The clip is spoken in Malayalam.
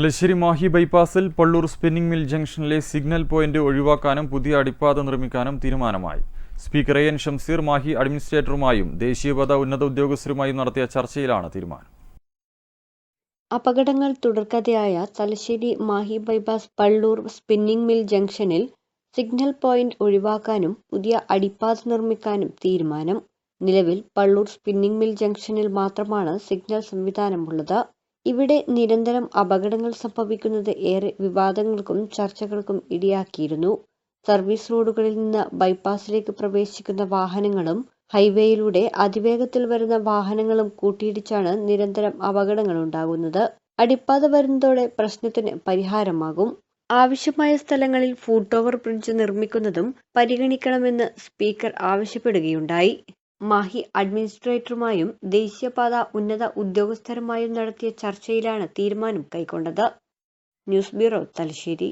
തലശ്ശേരി മാഹി ബൈപ്പാസിൽ പള്ളൂർ സ്പിന്നിംഗ് മിൽ ജംഗ്ഷനിലെ സിഗ്നൽ പോയിന്റ് ഒഴിവാക്കാനും പുതിയ അടിപ്പാത നിർമ്മിക്കാനും തീരുമാനമായി. Speaker A N Shamseer Mahe അഡ്മിനിസ്ട്രേറ്ററുമായും ദേശീയപാത ഉന്നത ഉദ്യോഗസ്ഥരുമായും നടത്തിയ ചർച്ചയിലാണ് തീരുമാനം. അപകടങ്ങൾ തുടർക്കഥയായ Thalassery Mahe bypass Pallur spinning mill ജംഗ്ഷനിൽ സിഗ്നൽ പോയിന്റ് ഒഴിവാക്കാനും പുതിയ അടിപ്പാത നിർമ്മിക്കാനും തീരുമാനം. നിലവിൽ പള്ളൂർ സ്പിന്നിംഗ് മിൽ ജംഗ്ഷനിൽ മാത്രമാണ് സിഗ്നൽ സംവിധാനമുള്ളത്. ഇവിടെ നിരന്തരം അപകടങ്ങൾ സംഭവിക്കുന്നത് ഏറെ വിവാദങ്ങൾക്കും ചർച്ചകൾക്കും ഇടയാക്കിയിരുന്നു. സർവീസ് റോഡുകളിൽ നിന്ന് ബൈപ്പാസിലേക്ക് പ്രവേശിക്കുന്ന വാഹനങ്ങളും ഹൈവേയിലൂടെ അതിവേഗത്തിൽ വരുന്ന വാഹനങ്ങളും കൂട്ടിയിടിച്ചാണ് നിരന്തരം അപകടങ്ങൾ ഉണ്ടാകുന്നത്. അടിപ്പാത വരുന്നതോടെ പ്രശ്നത്തിന് പരിഹാരമാകും. ആവശ്യമായ സ്ഥലങ്ങളിൽ ഫുട് ഓവർ ബ്രിഡ്ജ് നിർമ്മിക്കുന്നതും പരിഗണിക്കണമെന്ന് സ്പീക്കർ ആവശ്യപ്പെടുകയുണ്ടായി. മാഹി അഡ്മിനിസ്ട്രേറ്ററുമായും ദേശീയപാത ഉന്നത ഉദ്യോഗസ്ഥരുമായും നടത്തിയ ചർച്ചയിലാണ് തീരുമാനം കൈക്കൊണ്ടത്. News bureau Thalassery.